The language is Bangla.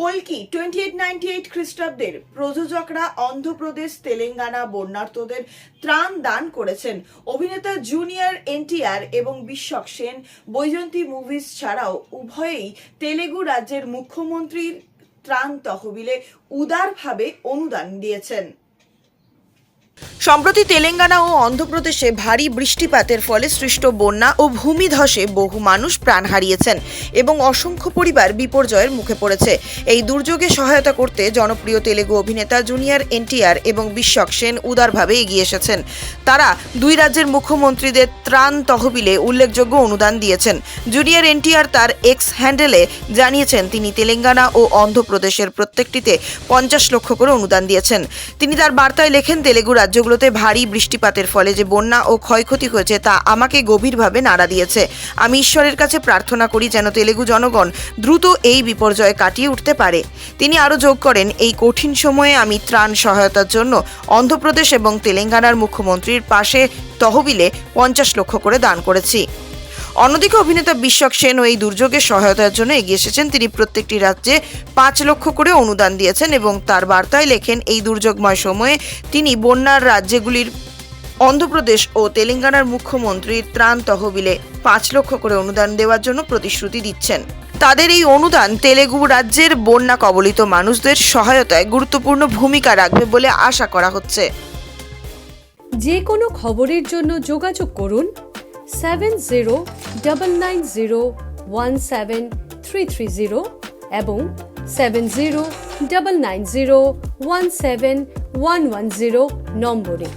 কলকি টোয়েন্টি এইট নাইনটি এইট খ্রিস্টাব্দের প্রযোজকরা অন্ধ্রপ্রদেশ, তেলেঙ্গানা বন্যার্থদের ত্রাণ দান করেছেন। অভিনেতা জুনিয়র এনটিআর এবং বিশ্বক সেন, বৈজয়ন্তী মুভিজ ছাড়াও উভয়েই তেলেগু রাজ্যের মুখ্যমন্ত্রীর ত্রাণ তহবিলে উদারভাবে অনুদান দিয়েছেন। সম্প্রতি তেলেঙ্গানা ও অন্ধ্রপ্রদেশে ভারী বৃষ্টিপাতের ফলে সৃষ্ট বন্যা ও ভূমিধসে বহু মানুষ প্রাণ হারিয়েছেন এবং অসংখ্য পরিবার বিপর্যয়ের মুখে পড়েছে। এই দুর্যোগে সহায়তা করতে জনপ্রিয় তেলেগু অভিনেতা জুনিয়র এনটিআর এবং বিশ্বক সেন উদারভাবে এগিয়ে এসেছেন। তারা দুই রাজ্যের মুখ্যমন্ত্রীদের ত্রাণ তহবিলে উল্লেখযোগ্য অনুদান দিয়েছেন। জুনিয়র এনটিআর তার এক্স হ্যান্ডেলে জানিয়েছেন, তিনি তেলেঙ্গানা ও অন্ধ্রপ্রদেশের প্রত্যেকটিতে পঞ্চাশ লক্ষ করে অনুদান দিয়েছেন। তিনি তার বার্তায় লেখেন, তেলেগু রাজ্যগুলোতে ভারী বৃষ্টিপাতের ফলে যে বন্যা ও ক্ষয়ক্ষতি হয়েছে তা আমাকে গভীরভাবে নাড়া দিয়েছে। আমি ঈশ্বরের কাছে প্রার্থনা করি যেন তেলেগু জনগণ দ্রুত এই বিপর্যয় কাটিয়ে উঠতে পারে। তিনি আরও যোগ করেন, এই কঠিন সময়ে আমি ত্রাণ সহায়তার জন্য অন্ধ্রপ্রদেশ এবং তেলেঙ্গানার মুখ্যমন্ত্রীর পাশে তহবিলে পঞ্চাশ লক্ষ করে দান করেছি। অন্যদিকে অভিনেতা বিশ্বক সেনও এই দুর্যোগের সহায়তার জন্য এগিয়ে এসেছেন। তিনি প্রত্যেকটি রাজ্যে পাঁচ লক্ষ করে অনুদান দিয়েছেন এবং তার বার্তায় লেখেন, এই দুর্যোগময় সময়ে তিনি বন্যার রাজ্যগুলির অন্ধ্রপ্রদেশ ও তেলেঙ্গানার মুখ্যমন্ত্রীর ত্রাণ তহবিলে পাঁচ লক্ষ করে অনুদান দেওয়ার জন্য প্রতিশ্রুতি দিচ্ছেন। তাদের এই অনুদান তেলেগু রাজ্যের বন্যা কবলিত মানুষদের সহায়তায় গুরুত্বপূর্ণ ভূমিকা রাখবে বলে আশা করা হচ্ছে। যে কোনো খবরের জন্য যোগাযোগ করুন seven zero double nine zero one seven three three zero এবং seven zero double nine zero one seven one one zero নম্বরে।